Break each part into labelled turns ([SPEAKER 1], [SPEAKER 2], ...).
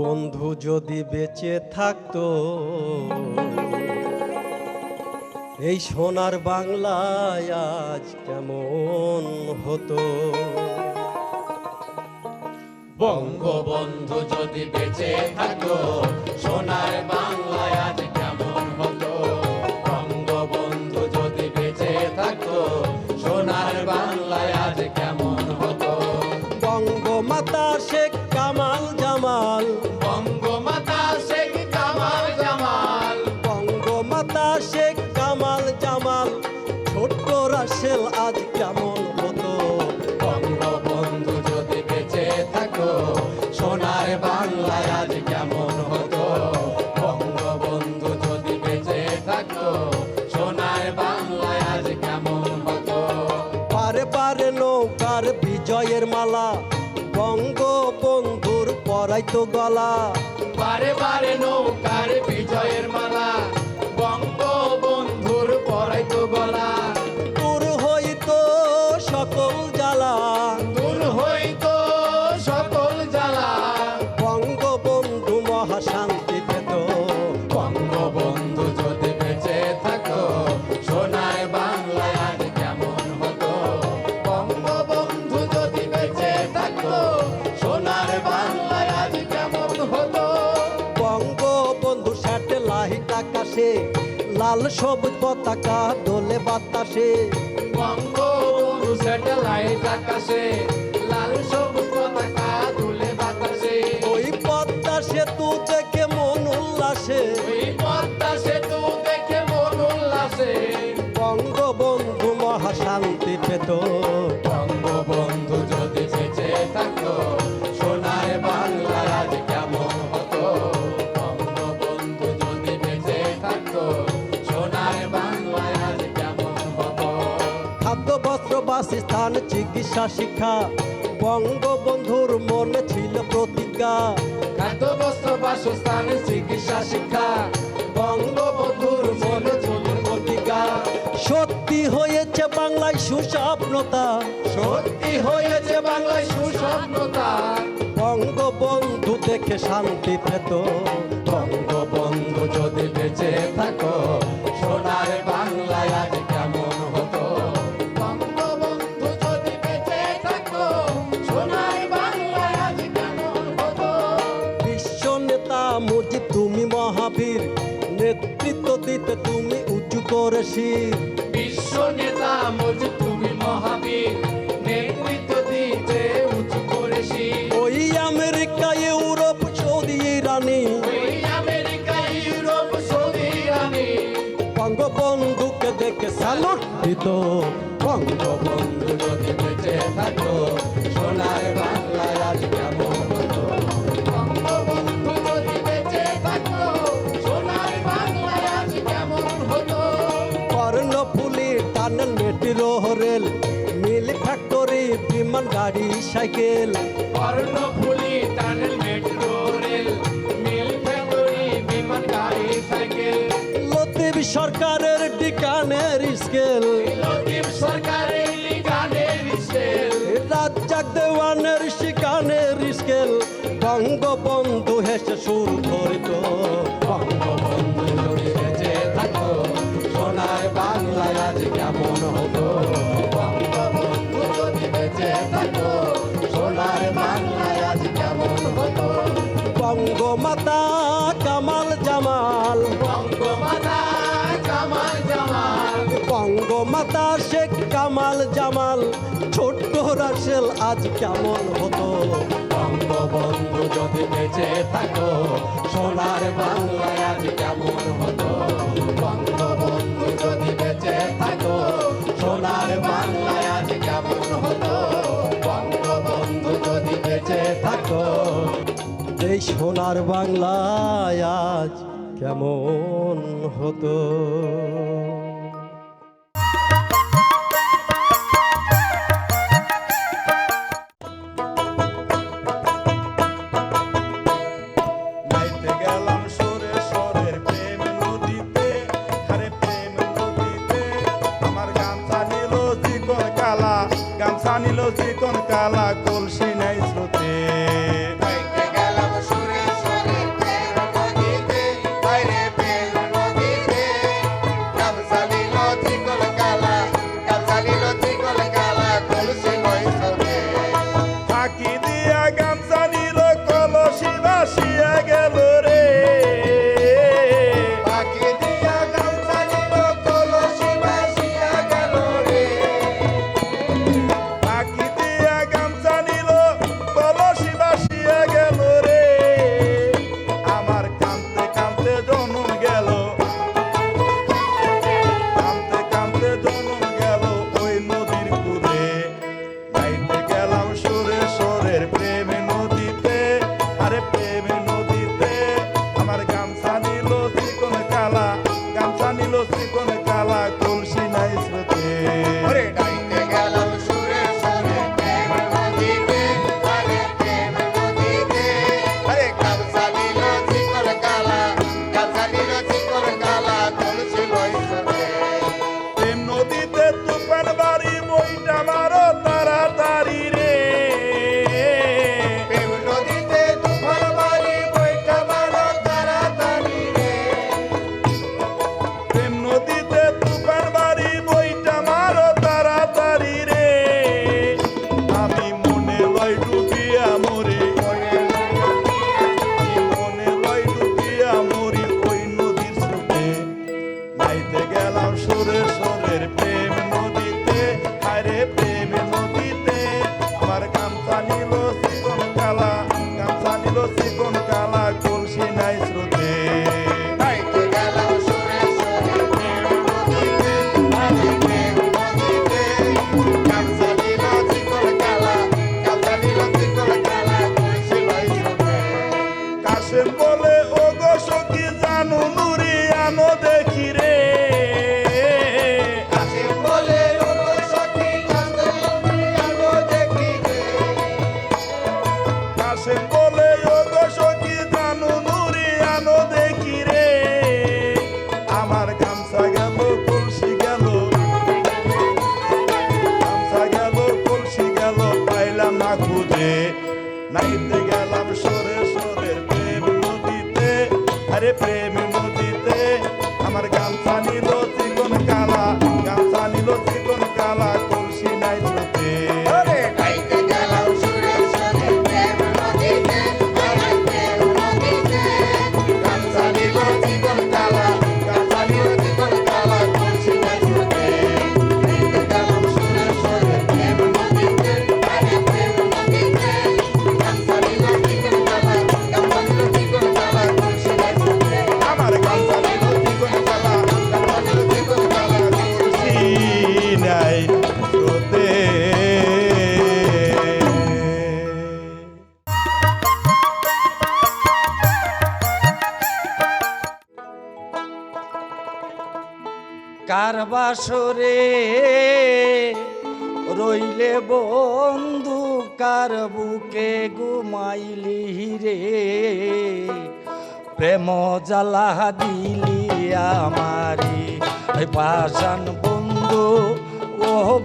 [SPEAKER 1] বন্ধু
[SPEAKER 2] যদি বেঁচে থাকতো, এই সোনার বাংলায় আজ কেমন হতো?
[SPEAKER 3] বঙ্গবন্ধু যদি বেঁচে থাকতো, সোনার বাংলায় আজ
[SPEAKER 2] গলা।
[SPEAKER 3] বারে বারে
[SPEAKER 2] নৌকা লাল সবুজ পতাকা দোলে বাতাসে।
[SPEAKER 3] বঙ্গবন্ধু স্যাটেলাইট আকাশে।
[SPEAKER 2] বাসস্থান চিকিৎসা শিক্ষা। বঙ্গবন্ধুর মনে ছিল প্রতিজ্ঞা।
[SPEAKER 3] খাদ্য বস্ত্র বাসস্থান চিকিৎসা শিক্ষা। বঙ্গবন্ধুর মনে চলুন প্রতিজ্ঞা।
[SPEAKER 2] সত্যি হয়েছে বাংলায় সুস্বপ্নতা।
[SPEAKER 3] সত্যি হয়েছে বাংলায় সুস্বপ্নতা।
[SPEAKER 2] বঙ্গবন্ধু দেখে শান্তি পেত।
[SPEAKER 3] বঙ্গবন্ধু যদি বেঁচে থাকো
[SPEAKER 2] মুজিব তুমি মহাবীর। নেতৃত্ব দিতে তুমি উঁচু করে শির।
[SPEAKER 3] বিশ্ব নেতা মুজিব তুমি মহাবীর। নেতৃত্ব দিতে উঁচু করেছি
[SPEAKER 2] ওই আমেরিকা ইউরোপ সৌদি
[SPEAKER 3] ওই আমেরিকা ইউরোপ সৌদি
[SPEAKER 2] বঙ্গবন্ধুকে দেখে স্যালুট দিত বঙ্গবন্ধু
[SPEAKER 3] বঙ্গবন্ধু যদি বেঁচে থাকো সোনার বাংলায় আজ
[SPEAKER 2] cycle.
[SPEAKER 3] Karnaphuli tunnel metro rail mill factory বিমান গাড়ি সাইকেল।
[SPEAKER 2] লতিফ সরকারের ডিকানের স্কেল।
[SPEAKER 3] লতিফ সরকারের স্কেল।
[SPEAKER 2] রাজ্জাক দেওয়ানের শিকানের স্কেল। বঙ্গবন্ধু হেসে সুর ধরিত
[SPEAKER 3] আজ কেমন হতো? বঙ্গবন্ধু যদি বেঁচে থাকো, সোনার বাংলায় আজ কেমন হতো? বঙ্গবন্ধু যদি বেঁচে থাকো, সোনার বাংলায় আজ কেমন হতো? বঙ্গবন্ধু যদি বেঁচে থাকো,
[SPEAKER 2] এই সোনার বাংলায় আজ কেমন হতো?
[SPEAKER 1] প্রেম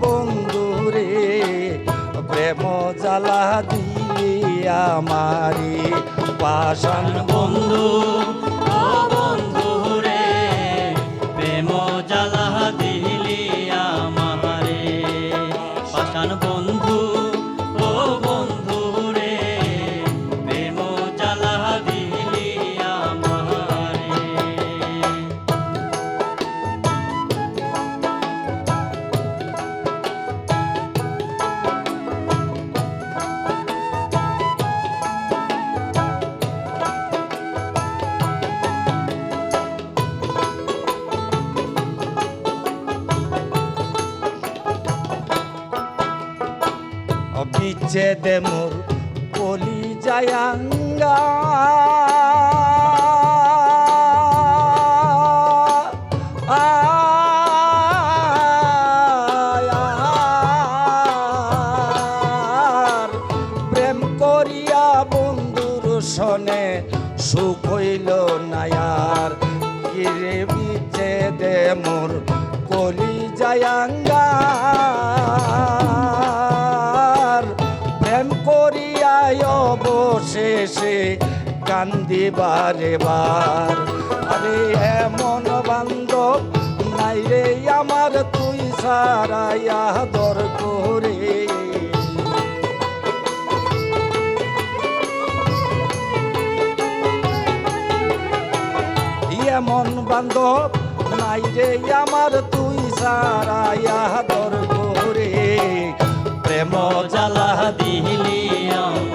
[SPEAKER 1] বন্ধুরে প্রেম
[SPEAKER 4] জ্বালা দিয়া মারি পাশান বন্ধু।
[SPEAKER 5] দিচ্ছে
[SPEAKER 4] দে মোর কলি জায়াঙ্গা বারে বার আরে, এমন বান্ধব নাই রে আমার, তুই সারাইয়া দর করে। এমন বান্ধব নাই রে আমার, তুই সারাইয়া দর করে। প্রেম
[SPEAKER 5] জ্বালা দিলি আমার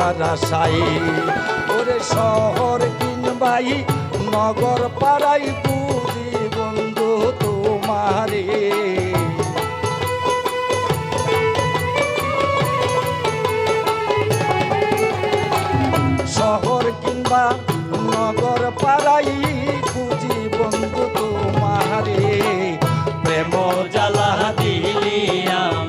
[SPEAKER 4] টাকার ওরে শহর কিনবাই, নগর পাড়াই বুঝি বন্ধু তোমারে। শহর কিংবা নগর পাড়াই বুঝি বন্ধু তোমারে। প্রেম জ্বালা দিলিয়া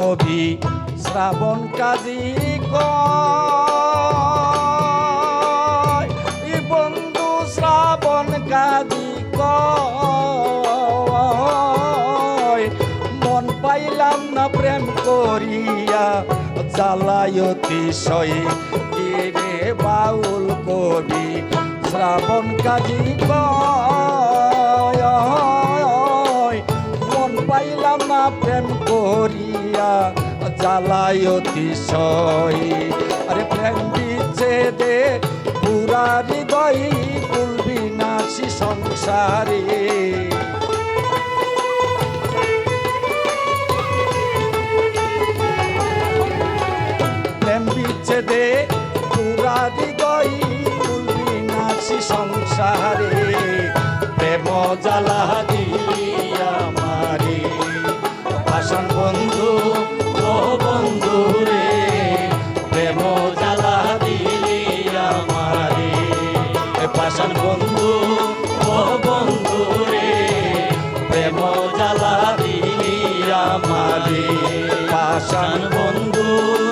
[SPEAKER 4] কবি শ্রাবণ কাজী ই বন্ধু শ্রাবণ কাজী কয়, মন পাইলাম না প্রেম করিয়া, জ্বালায়তি বাউল কবি শ্রাবণ কাজী কয় করিয়া জ্বালায়তি সই আরে প্রেম বিচ্ছেদে পুরা হৃদয় কুলবি নাসি সংসারে। প্রেম বিচ্ছেদে পুরা হৃদয় কুলবি নাসি সংসারে। প্রেম জ্বালা দিলি Lord.